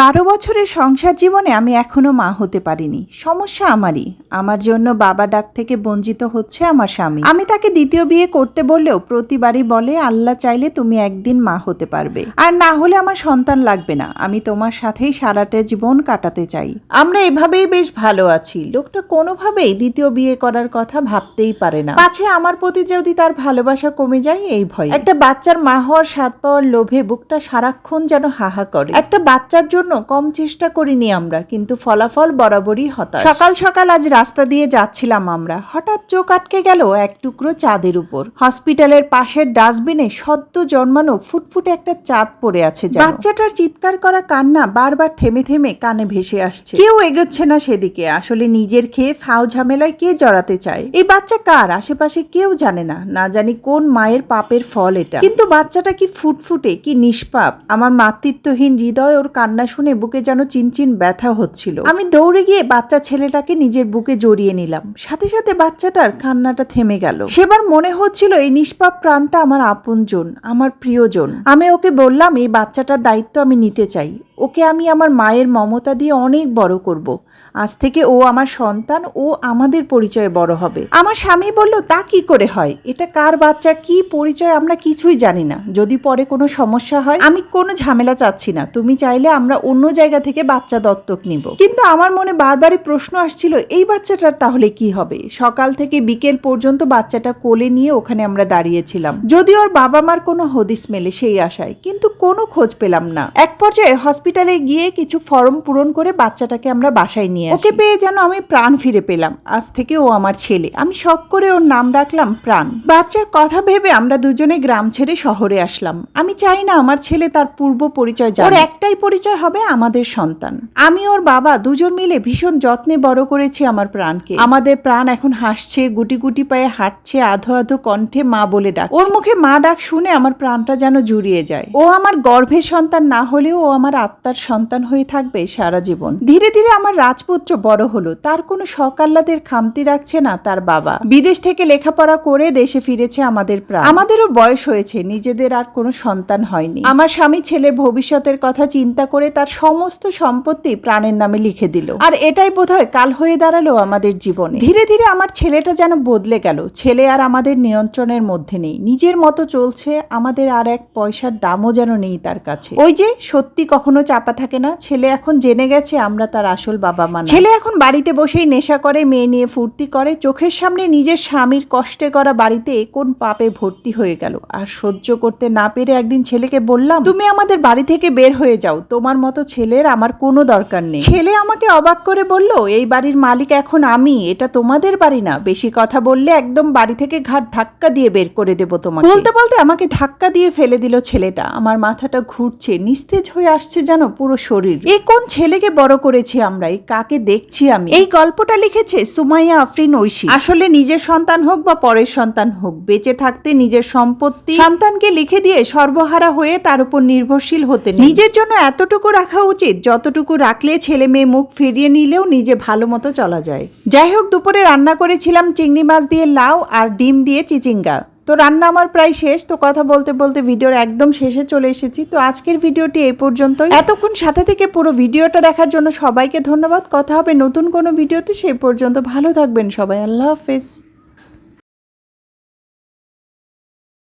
বারো বছরের সংসার জীবনে আমি এখনও মা হতে পারিনি। সমস্যা আমারই। আমার জন্য বাবা ডাক থেকে বঞ্চিত হচ্ছে আমার স্বামী। আমি তাকে দ্বিতীয় বিয়ে করতে বললেও প্রতিবারই বলে, আল্লাহ চাইলে তুমি একদিন মা হতে পারবে। আর না হলে আমার সন্তান লাগবে না। আমি তোমার সাথেই সারাটা জীবন কাটাতে চাই। আমরা এভাবেই বেশ ভালো আছি। লোকটা কোনোভাবেই দ্বিতীয় বিয়ে করার কথা ভাবতেই পারে না। পাছে আমার প্রতি যদি তার ভালোবাসা কমে যায়, এই ভয়। একটা বাচ্চার মা হওয়ার স্বাদ পাওয়ার লোভে বুকটা সারাক্ষণ যেন হাহা করে একটা বাচ্চার জন্য কম চেষ্টা করিনি আমরা, কিন্তু ফলাফল বরাবরই হতাশ। সকাল সকাল আজ রাস্তা দিয়ে যাচ্ছিলাম আমরা। হঠাৎ চোখ আটকে গেল এক টুকরো চাঁদের উপর। হসপিটালের পাশের ডাস্টবিনে সদ্য জন্মানো ফুটফুটে একটা চাঁদ পড়ে আছে বাচ্চাটার চিৎকার করা কান্না বারবার থেমে থেমে কানে ভেসে আসছে। কেউ এগোচ্ছে না সেদিকে। আসলে নিজের খেয়ে ফাও ঝামেলায় কে জড়াতে চায়? এই বাচ্চা কার? আশেপাশে কেউ জানে না। না জানি কোন মায়ের পাপের ফল এটা। কিন্তু বাচ্চাটা কি ফুটফুটে, কি নিষ্পাপ? আমার মাতৃত্বহীন হৃদয় ওর কান্না শুনে বুকে যেন চিনচিন ব্যথা হচ্ছিল। আমি দৌড়ে গিয়ে বাচ্চা ছেলেটাকে নিজের বুকে জড়িয়ে নিলাম। সাথে সাথে বাচ্চাটার কান্নাটা থেমে গেল। সেবার মনে হচ্ছিল এই নিষ্পাপ প্রাণটা আমার আপনজন, আমার প্রিয়জন। আমি ওকে বললাম, এই বাচ্চাটার দায়িত্ব আমি নিতে চাই। ওকে আমি আমার মায়ের মমতা দিয়ে অনেক বড় করব। আজ থেকে ও আমার সন্তান, ও আমাদের পরিচয়ে বড় হবে। আমার স্বামী বলল, তা কি করে হয়? এটা কার বাচ্চা? কি পরিচয়? আমরা কিছুই জানি না। যদি পরে কোনো সমস্যা হয়, আমি কোনো ঝামেলা চাচ্ছি না। তুমি চাইলে আমরা অন্য জায়গা থেকে বাচ্চা দত্তক নিব। কিন্তু আমার মনে বারবারই প্রশ্ন আসছিল, এই বাচ্চাটার তাহলে কি হবে? সকাল থেকে বিকেল পর্যন্ত বাচ্চাটা কোলে নিয়ে ওখানে আমরা দাঁড়িয়েছিলাম। যদি ওর বাবা মার কোনো হদিস মেলে সেই আশায়, কিন্তু কোনো খোঁজ পেলাম না। এক পর্যায়ে হসপিটালে গিয়ে কিছু ফর্ম পূরণ করে বাচ্চাটাকে আমরা বাসায় নিয়ে ওকে পেয়ে যেন আমি প্রাণ ফিরে পেলাম। আজ থেকে ও আমার ছেলে। আমি শখ করে ওর নাম রাখলাম প্রাণ। বাচ্চার কথা ভেবে আমরা দুজনে গ্রাম ছেড়ে শহরে আসলাম। আমি চাই না আমার ছেলে তার পূর্ব পরিচয়। ওর একটাই পরিচয় হবে আমাদের সন্তান। আমি ওর বাবা দুজন মিলে ভীষণ যত্নে বড় করেছি আমার প্রাণকে। আমাদের প্রাণ এখন হাসছে গুটি গুটি পায়ে হাঁটছে আধো আধো কণ্ঠে মা বলে ডাক ওর মুখে মা ডাক শুনে আমার প্রাণটা যেন জুড়িয়ে যায়। ও আমার গর্ভের সন্তান না হলেও ও আমার আত্মার সন্তান হয়ে থাকবে সারা জীবন। ধীরে ধীরে আমার রাজপুত্র বড় হলো। তার কোনো সকাল্লাদের খামতি রাখছে না তার বাবা। বিদেশ থেকে লেখাপড়া করে দেশে ফিরেছে আমাদের প্রাণ। আমাদেরও বয়স হয়েছে, নিজেদের আর কোনো সন্তান হয়নি। আমার স্বামী ছেলের ভবিষ্যতের কথা চিন্তা করে তার সমস্ত সম্পত্তি প্রাণের নামে লিখে দিল। আর এটাই বোধহয় কাল হয়ে দাঁড়াল আমাদের জীবনে। ধীরে ধীরে আমার ছেলেটা যেন বদলে গেল। ছেলে আর আমাদের নিয়ন্ত্রণের মধ্যে নেই। নিজের মতো চলছে, আমাদের আর এক পয়সার দামও যেন নেই তার কাছে। ওই যে সত্যি কখনো চাপা থাকে না। ছেলে এখন জেনে গেছে আমরা তার আসল বাবা মা ছেলে এখন বাড়িতে বসেই নেশা করে মেয়ে নিয়ে ফুর্তি করে। চোখের সামনে নিজের স্বামীর কষ্টে করা বাড়িতে কোন পাপে ভর্তি হয়ে গেল। আর সহ্য করতে না পেরে একদিন ছেলেকে বললাম তুমি আমাদের বাড়ি থেকে বের হয়ে যাও। তোমার মতো ছেলের আমার কোনো দরকার নেই। ছেলে আমাকে অবাক করে বলল এই বাড়ির মালিক এখন আমি এটা তোমাদের বাড়ি না। বেশি কথা বললে একদম বাড়ি থেকে ঘাট ধাক্কা দিয়ে বের করে দেবো তোমাকে। বলতে বলতে আমাকে ধাক্কা দিয়ে ফেলে দিল ছেলেটা। আমার মাথাটা ঘুরছে নিস্তেজ হয়ে আসছে যেন পুরো শরীর। এ কোন ছেলেকে বড় করেছি আমরা? এই কাকে দেখছি আমি? এই গল্পটা লিখেছে সুমাইয়া আফরিন ঐশী। আসলে নিজের সন্তান হোক বা পরের সন্তান হোক, বেঁচে থাকতে নিজের সম্পত্তি, সন্তানকে লিখে দিয়ে সর্বহারা হয়ে তার উপর নির্ভরশীল হতে নিজের জন্য এতটুকু রাখা উচিত, যতটুকু রাখলে ছেলে মেয়ে মুখ ফিরিয়ে নিলেও নিজে ভালো মতো চলা যায়। যাই হোক, দুপুরে রান্না করেছিলাম চিংড়ি মাছ দিয়ে লাউ আর ডিম দিয়ে চিচিঙ্গা। তো রান্না আমার প্রায় শেষ, তো কথা বলতে বলতে ভিডিওর একদম শেষে চলে এসেছি। তো আজকের ভিডিওটি এই পর্যন্ত এতক্ষণ সাথে থেকে পুরো ভিডিওটা দেখার জন্য সবাইকে ধন্যবাদ। কথা হবে নতুন কোনো ভিডিওতে সেই পর্যন্ত ভালো থাকবেন সবাই। আল্লাহ হাফেজ।